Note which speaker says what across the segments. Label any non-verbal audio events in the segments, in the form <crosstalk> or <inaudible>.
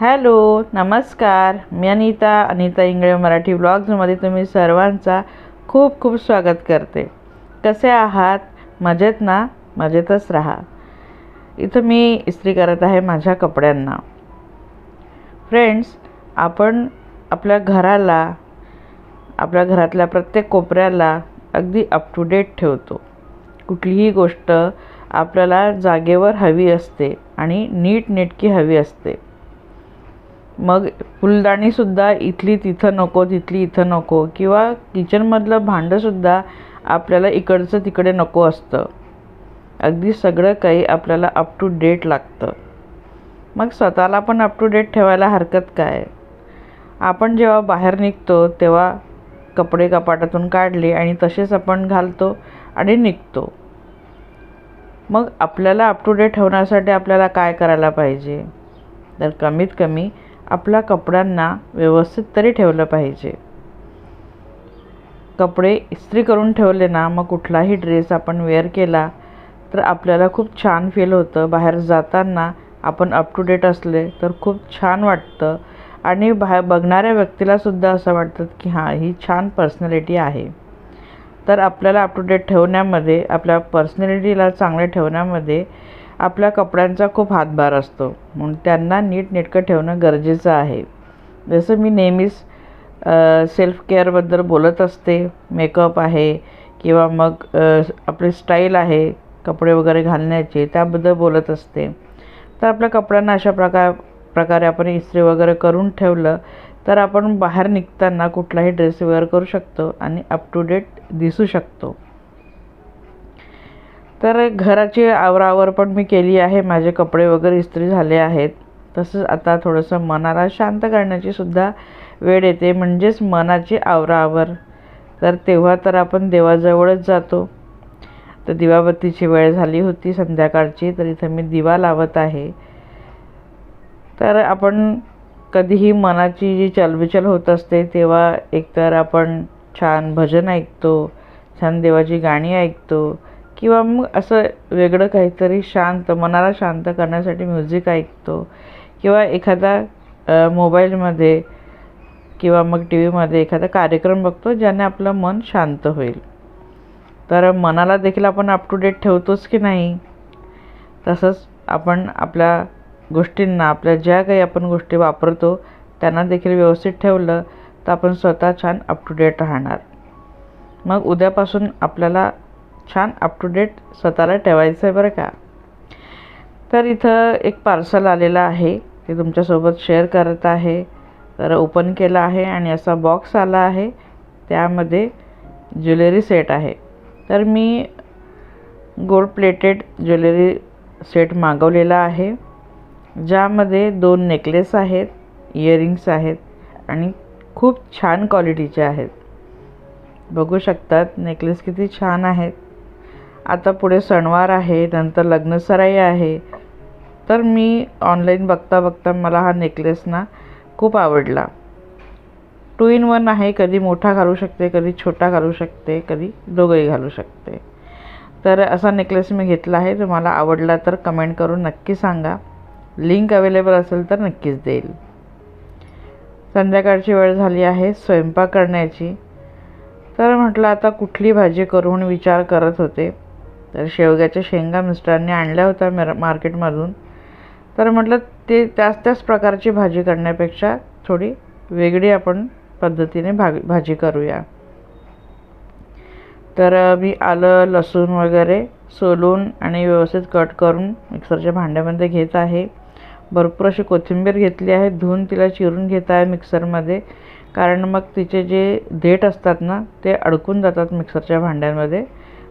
Speaker 1: Hello नमस्कार. मी अनिता अनिता इंगळे मराठी ब्लॉग्समध्ये तुम्ही सर्वांचा खूप खूप स्वागत करते. कसे आहात? मजेत ना? मजेतच राहा. इथं मी इस्त्री करत आहे माझ्या कपड्यांना. फ्रेंड्स आपण आपल्या घराला आपल्या घरातल्या प्रत्येक कोपऱ्याला अगदी अप टू डेट ठेवतो. कुठलीही गोष्ट आपल्याला जागेवर हवी असते आणि नीटनेटकी हवी असते. मग फुलदाणीसुद्धा इथली तिथं नको तिथली इथं नको. किंवा किचनमधलं भांडंसुद्धा आपल्याला इकडचं तिकडे नको असतं. अगदी सगळं काही आपल्याला अप टू डेट लागतं. मग स्वतःला पण अप टू डेट ठेवायला हरकत काय? आपण जेव्हा बाहेर निघतो तेव्हा कपडे कपाटातून काढले आणि तसेच आपण घालतो आणि निघतो. मग आपल्याला अप टू डेट ठेवण्यासाठी आपल्याला काय करायला पाहिजे? तर कमीत कमी आपल्या कपड्यांना व्यवस्थित तरी ठेवलं पाहिजे. कपडे इस्त्री करून ठेवले ना मग कुठलाही ड्रेस आपण वेअर केला तर आपल्याला खूप छान फील होतं. बाहेर जाताना आपण अप टू डेट असले तर खूप छान वाटतं. आणि बाहेर बघणाऱ्या व्यक्तीलासुद्धा असं वाटतं की हां ही छान पर्सनॅलिटी आहे. तर आपल्याला अप टू डेट ठेवण्यामध्ये आपल्या पर्सनॅलिटीला चांगले ठेवण्यामध्ये आपल्या कपड्यांचा खूप हातभार असतो. म्हणून त्यांना नीटनेटकं ठेवणं गरजेचं आहे. जसं मी नेहमीच सेल्फ केअरबद्दल बोलत असते. मेकअप आहे किंवा मग आपली स्टाईल आहे कपडे वगैरे घालण्याची त्याबद्दल बोलत असते. तर आपल्या कपड्यांना अशा प्रकार प्रकारे आपण इस्त्री वगैरे करून ठेवलं तर आपण बाहेर निघताना कुठलाही ड्रेस वेअर करू शकतो आणि अप टू डेट दिसू शकतो. तर घराची आवरावर पण मी केली आहे. माझे कपडे वगैरे इस्त्री झाले आहेत. तसंच आता थोडंसं मनाला शांत करण्याची सुद्धा वेळ येते. म्हणजेच मनाची आवरावर. तर तेव्हा तर आपण देवाजवळच जातो. तर दिवाबत्तीची वेळ झाली होती संध्याकाळची तर इथं मी दिवा लावत आहे. तर आपण कधीही मनाची जी चलबिचल होत असते तेव्हा एकतर आपण छान भजन ऐकतो छान देवाची गाणी ऐकतो किंवा मग असं वेगळं काहीतरी शांत मनाला शांत करण्यासाठी म्युझिक ऐकतो. किंवा एखादा मोबाईलमध्ये किंवा मग टी व्हीमध्ये एखादा कार्यक्रम बघतो ज्याने आपलं मन शांत होईल. तर मनाला देखील आपण अप टू डेट ठेवतोच की नाही? तसंच आपण आपल्या गोष्टींना आपल्या ज्या काही आपण गोष्टी वापरतो त्यांना देखील व्यवस्थित ठेवलं तर आपण स्वतः छान अप टू डेट राहणार. मग उद्यापासून आपल्याला छान अप टू डेट स्वतःला ठेवायचं आहे बरं का. तर इथं एक पार्सल आलेलं आहे ते तुमच्यासोबत शेअर करत आहे. तर ओपन केलं आहे आणि असा बॉक्स आला आहे. त्यामध्ये ज्वेलरी सेट आहे. तर मी गोल्ड प्लेटेड ज्वेलरी सेट मागवलेला आहे. ज्यामध्ये दोन नेकलेस आहेत इयरिंग्स आहेत आणि खूप छान क्वालिटीचे आहेत. बघू शकतात नेकलेस किती छान आहेत. आता पुढे सणवार आहे नंतर लग्नसराई आहे. तर मी ऑनलाईन बघता बघता मला हा नेकलेस ना खूप आवडला. टू इन वन आहे कधी मोठा घालू शकते कधी छोटा घालू शकते कधी दोघंही घालू शकते. तर असा नेकलेस मी घेतला आहे तुम्हाला आवडला तर कमेंट करून नक्की सांगा. लिंक अवेलेबल असेल तर नक्कीच देईल. संध्याकाळची वेळ झाली आहे स्वयंपाक करण्याची. तर म्हटलं आता कुठली भाजी करून विचार करत होते. तर शेवग्याच्या शेंगा मिस्टरांनी आणल्या होत्या मेर मार्केटमधून. तर म्हटलं ते त्याच त्याच प्रकारची भाजी करण्यापेक्षा थोडी वेगळी आपण पद्धतीने भाग भाजी करूया. तर मी आलं लसूण वगैरे सोलून आणि व्यवस्थित कट करून मिक्सरच्या भांड्यामध्ये घेत आहे. भरपूर अशी कोथिंबीर घेतली आहे धुवून तिला चिरून घेत आहे मिक्सरमध्ये. कारण मग तिचे जे देठ असतात ना ते अडकून जातात मिक्सरच्या भांड्यांमध्ये.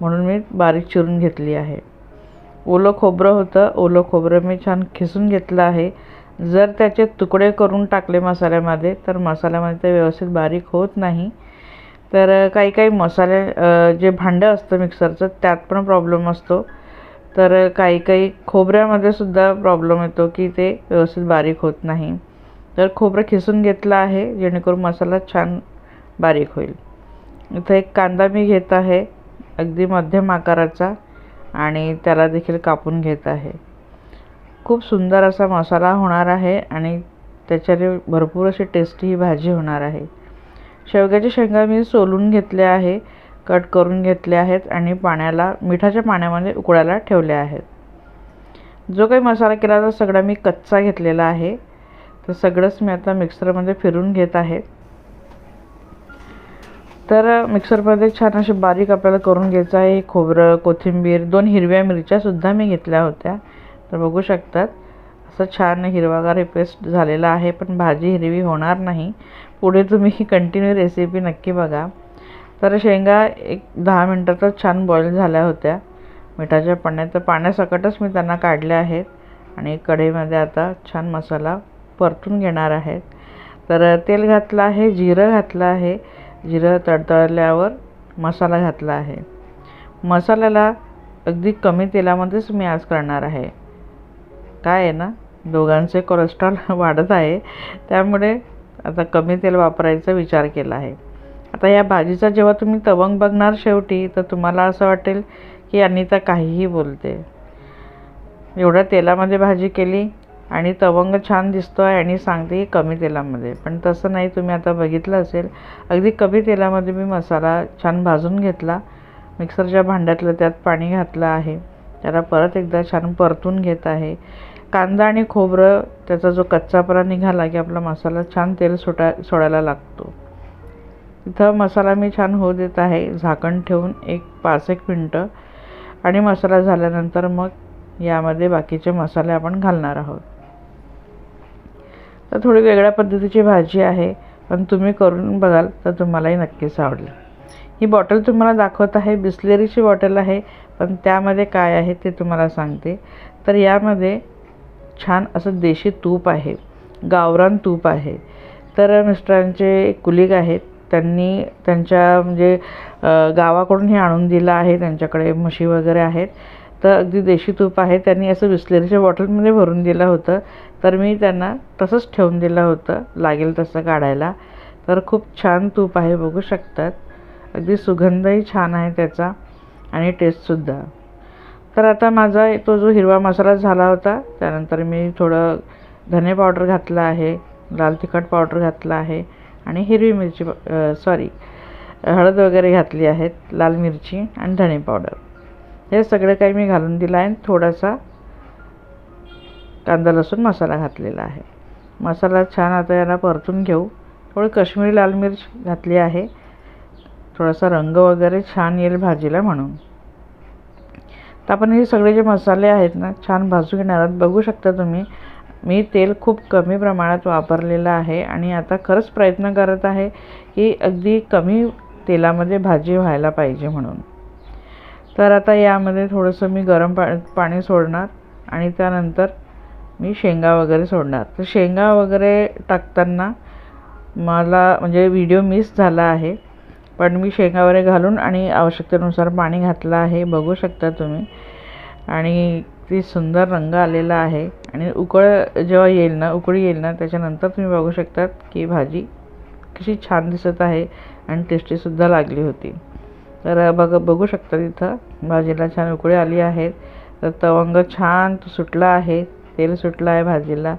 Speaker 1: म्हणून मी बारीक चिरून घेतली आहे. ओलं खोबरं होतं. ओलं खोबरं मी छान खिसून घेतलं आहे. जर त्याचे तुकडे करून टाकले मसाल्यामध्ये तर मसाल्यामध्ये ते व्यवस्थित बारीक होत नाही. तर काही काही मसाले जे भांडं असतं मिक्सरचं त्यात पण प्रॉब्लेम असतो. तर काही काही खोबऱ्यामध्ये सुद्धा प्रॉब्लेम येतो की ते व्यवस्थित बारीक होत नाही. तर खोबरं खिसून घेतलं आहे जेणेकरून मसाला छान बारीक होईल. इथं एक कांदा मी घेत आहे. अगदी मध्यम आकाराचा आणि त्याला देखील कापून घेत आहे. खूप सुंदर असा मसाला होणार आहे आणि त्याच्याने भरपूर अशी टेस्टी ही भाजी होणार आहे. शेवग्याच्या शेंगा मी सोलून घेतल्या आहे कट करून घेतले आहेत आणि पाण्याला मिठाच्या पाण्यामध्ये उकळायला ठेवल्या आहेत. जो काही मसाला केला तो सगळा मी कच्चा घेतलेला आहे. तर सगळंच मी आता मिक्सरमध्ये फिरून घेत आहे. तर मिक्सरमध्ये छान असे बारीक आपल्याला करून घ्यायचं आहे. खोबरं कोथिंबीर दोन हिरव्या मिरच्यासुद्धा मी घेतल्या होत्या. तर बघू शकतात असं छान हिरवागार हे पेस्ट झालेला आहे पण भाजी हिरवी होणार नाही. पुढे तुम्ही ही कंटिन्यू रेसिपी नक्की बघा. तर शेंगा एक दहा मिनटातच छान बॉईल झाल्या होत्या. मिठाच्या पाण्यात तर पाण्यासकटच मी त्यांना काढल्या आहेत. आणि कढईमध्ये आता छान मसाला परतून घेणार आहेत. तर तेल घातलं आहे जिरं घातलं आहे. जिरं तडतडल्यावर मसाला घातला आहे. मसाल्याला अगदी कमी तेलामध्येच मी आज करणार आहे. काय आहे ना दोघांचे कोलेस्ट्रॉल <laughs> वाढत आहे त्यामुळे आता कमी तेल वापरायचा विचार केला आहे. आता या भाजीचा जेव्हा तुम्ही तवंग बघणार शेवटी तर तुम्हाला असं वाटेल की अनिता काहीही बोलते. एवढ्या तेलामध्ये भाजी केली आणि तवंग छान दिसतो आहे आणि सांगते कमी तेलामध्ये. पण तसं नाही तुम्ही आता बघितलं असेल. अगदी कमी तेलामध्ये मी मसाला छान भाजून घेतला. मिक्सरच्या भांड्यातलं त्यात पाणी घातलं आहे. त्याला परत एकदा छान परतून घेत आहे. कांदा आणि खोबरं त्याचा जो कच्चापरा निघाला की आपला मसाला छान तेल सोटा सोडायला लागतो. इथं मसाला मी छान होऊ देत आहे. झाकण ठेवून एक पाच एक मिनटं. आणि मसाला झाल्यानंतर मग यामध्ये बाकीचे मसाले आपण घालणार आहोत. तर थोडी वेगळ्या पद्धतीची भाजी आहे पण तुम्ही करून बघाल तर तुम्हालाही नक्कीच आवडेल. ही बॉटल तुम्हाला दाखवत आहे बिस्लेरीची बॉटल आहे पण त्यामध्ये काय आहे ते तुम्हाला सांगते. तर यामध्ये छान असं देशी तूप आहे गावरान तूप आहे. तर मिस्टरांचे कुलीग आहेत त्यांनी त्यांच्या म्हणजे गावाकडून हे आणून दिलं आहे त्यांच्याकडे म्हशी वगैरे आहेत. तर अगदी देशी तूप आहे. त्यांनी असं बिसलेरीच्या बॉटलमध्ये भरून दिलं होतं. तर मी त्यांना तसंच ठेवून दिलं होतं. लागेल तसं काढायला. तर खूप छान तूप आहे बघू शकतात. अगदी सुगंधही छान आहे त्याचा आणि टेस्टसुद्धा तर आता माझा तो जो हिरवा मसाला झाला होता त्यानंतर मी थोडं धने पावडर घातलं आहे लाल तिखट पावडर घातलं आहे आणि हिरवी मिरची सॉरी हळद वगैरे घातली आहेत लाल मिरची आणि धणे पावडर. हे सगळं काही मी घालून दिलं आहे. थोडासा कांदा लसूण मसाला घातलेला आहे. मसाला छान आता याला परतून घेऊ. थोडी कश्मीरी लाल मिर्च घातली आहे. थोडासा रंग वगैरे छान येईल भाजीला म्हणून. तर आपण हे सगळे जे मसाले आहेत ना छान भाजून घेणार आहात. बघू शकता तुम्ही मी तेल खूप कमी प्रमाणात वापरलेलं आहे आणि आता खरंच प्रयत्न करत आहे की अगदी कमी तेलामध्ये भाजी व्हायला पाहिजे म्हणून. तर आता यामध्ये थोडंसं मी गरम पा पाणी सोडणार आणि त्यानंतर मी शेंगा वगैरे सोडणार. तर शेंगा वगैरे टाकताना मला म्हणजे व्हिडिओ मिस झाला आहे पण मी शेंगा वगैरे घालून आणि आवश्यकतेनुसार पाणी घातलं आहे बघू शकता तुम्ही. आणि ती सुंदर रंग आलेला आहे आणि उकळ जेव्हा येईल ना उकळी येईल ना त्याच्यानंतर तुम्ही बघू शकतात की भाजी कशी छान दिसत आहे आणि टेस्टीसुद्धा लागली होती. तर बघ बघू शकता तिथं. भाजीला छान उकळी आली आहे. तर तवंग छान सुटला आहे. तेल सुटलं आहे भाजीला.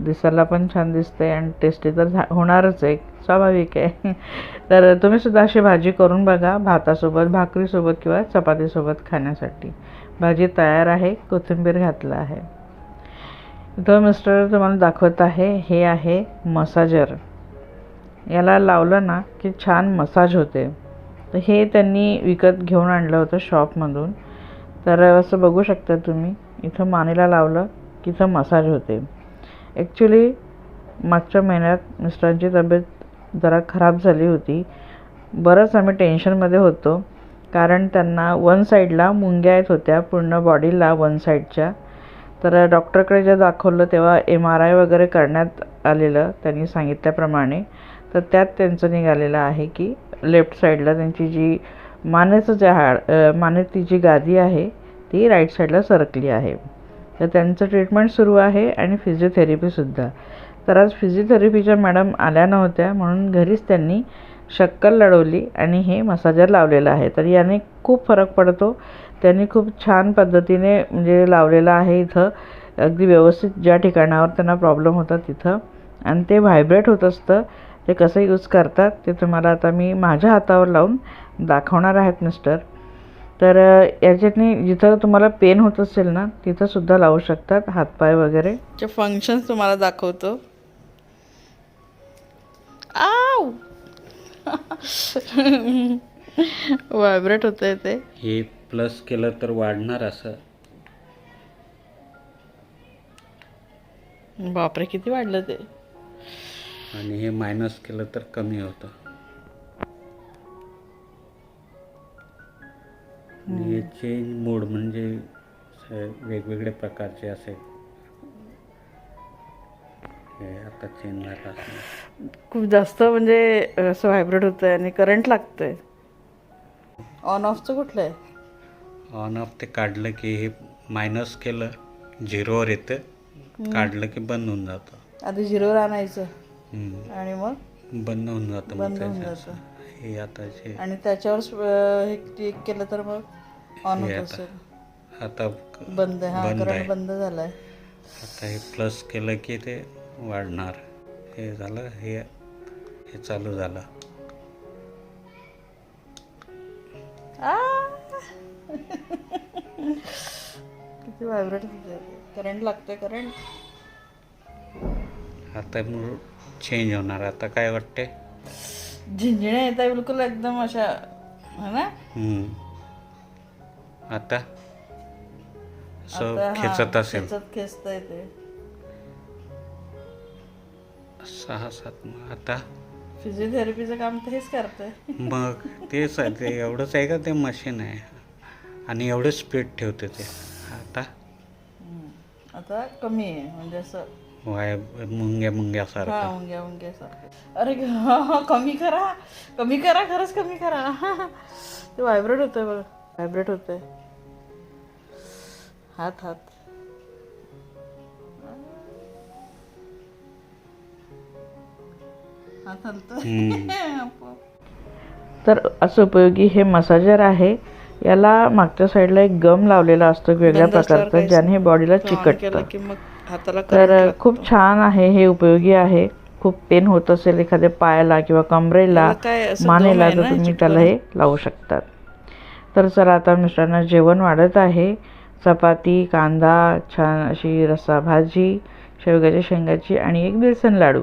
Speaker 1: दिसायला पण छान दिसते आणि टेस्टी तर झा होणारच आहे. स्वाभाविक आहे. <laughs> तर तुम्हीसुद्धा अशी भाजी करून बघा. भातासोबत भाकरीसोबत किंवा चपातीसोबत खाण्यासाठी. भाजी तयार आहे. कोथिंबीर घातलं आहे. इथं मिस्टर तुम्हाला दाखवत आहे. हे आहे मसाजर. याला लावलं ना की छान मसाज होते. तर हे त्यांनी विकत घेऊन आणलं होतं शॉपमधून. तर असं बघू शकता तुम्ही इथं मानेला लावलं की इथं मसाज होते. ॲक्च्युली मागच्या महिन्यात मिस्टरांची तब्येत जरा खराब झाली होती. बरंच आम्ही टेन्शनमध्ये होतो कारण त्यांना वन साईडला मुंग्या येत होत्या पूर्ण बॉडीला वन साईडच्या. तर डॉक्टरकडे जे दाखवलं तेव्हा एम आर आय वगैरे करण्यात आलेलं त्यांनी सांगितल्याप्रमाणे तर त्यात त्यांचं निघालेलं आहे की लेफ्ट साईडला त्यांची जी मानेचं जे हाड मानेची जी गादी आहे ती राईट साईडला सरकली आहे. तर त्यांचं ट्रीटमेंट सुरू आहे आणि फिजिओथेरपीसुद्धा तर आज फिजिओथेरपीच्या मॅडम आल्या नव्हत्या म्हणून घरीच त्यांनी शक्कल लढवली आणि हे मसाजर लावलेलं आहे. तर याने खूप फरक पडतो. त्यांनी खूप छान पद्धतीने म्हणजे लावलेलं आहे इथं. अगदी व्यवस्थित ज्या ठिकाणावर त्यांना प्रॉब्लेम होता तिथं. आणि ते व्हायब्रेट होत असतं. ते कसं यूज करतात ते तुम्हाला आता मी माझ्या हातावर लावून दाखवणार आहेत मिस्टर तर याच्यातनी जिथं तुम्हाला पेन होत असेल ना तिथं सुद्धा लावू शकतात हातपाय वगैरे. फंक्शन्स तुम्हाला दाखवतो. आव व्हायब्रेट <laughs> होतंय ते.
Speaker 2: हे प्लस केलं तर वाढणार असं.
Speaker 1: बापरे किती वाढलं ते.
Speaker 2: आणि हे मायनस केलं तर कमी होतं. आणि हे चेंज मोड म्हणजे वेगवेगळे प्रकारचे असे. हे आता चेंज झालं असं
Speaker 1: खूप जास्त म्हणजे असं व्हायब्रेट होतंय आणि करंट लागतंय. ऑन ऑफचं कुठलं आहे?
Speaker 2: ऑन ऑफ ते काढलं की हे मायनस केलं झिरोवर येतं. काढलं की बंद होऊन जातं.
Speaker 1: आधी झिरोवर आणायचं. आणि मग?
Speaker 2: बंद होऊन जातं
Speaker 1: बंद होऊन जातं.
Speaker 2: हे आता
Speaker 1: आणि त्याच्यावर हे क्लिक केलं तर मग ऑन होत
Speaker 2: आता
Speaker 1: असेल
Speaker 2: आता
Speaker 1: बंद हा. करंट बंद झालाय.
Speaker 2: आता हे प्लस केलं की ते वाढणार. हे झालं हे हे चालू झालं! <laughs>
Speaker 1: किती व्हायब्रेट करंट लागतोय करंट
Speaker 2: आता चेंज होणार. आता काय वाटते
Speaker 1: झिंजण्या येत आहे बिलकुल एकदम अशा है ना?
Speaker 2: हम्म. आता? असं
Speaker 1: आता हा,
Speaker 2: खेचत असेल.
Speaker 1: खेचत खेचतंय ते.
Speaker 2: सहा सात मग आता?
Speaker 1: फिजिओथेरपीचं काम तर हेच करतंय.
Speaker 2: मग तेच आहे ते एवढंच आहे का ते मशीन आहे? आणि एवढं स्पीड ठेवते ते. आता?
Speaker 1: आता कमी आहे म्हणजे असं
Speaker 2: वाय मुंग्या
Speaker 1: हा
Speaker 2: मुंग्यासारखं
Speaker 1: मुंग्या मुंग्या सारखं अरे ग- हा, हा, कमी करा कमी करा खरंच कमी करा ते व्हायब्रेट होतंय बघ व्हायब्रेट होतंय हात हात हात हलतोय तर असं उपयोगी हे मसाजर आहे. याला मागच्या साईडला एक गम लावलेला असतो वेगळ्या प्रकारचा ज्याने बॉडीला चिकटतं. तर खूप छान आहे हे उपयोगी आहे. खूप पेन होत असेल एखाद्या पायाला किंवा कमरेला मानेला तर तुम्ही त्याला हे लावू शकतात. तर चला आता मिस्टरांना जेवण वाढत आहे. चपाती कांदा छान अशी रस्सा भाजी शेवग्याच्या शेंगाची आणि एक बेसन लाडू.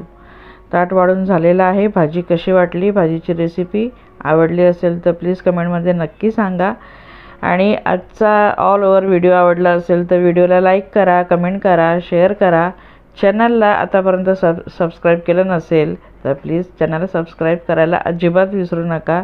Speaker 1: ताट वाढून झालेलं आहे. भाजी कशी वाटली? भाजीची रेसिपी आवडली असेल तर प्लीज कमेंटमध्ये नक्की सांगा. आणि आजचा ऑल ओवर व्हिडिओ आवडला असेल तर व्हिडिओला लाईक करा कमेंट करा शेअर करा. चॅनलला आतापर्यंत सब सबस्क्राईब केलं नसेल तर प्लीज चॅनलला सबस्क्राईब करायला अजिबात विसरू नका.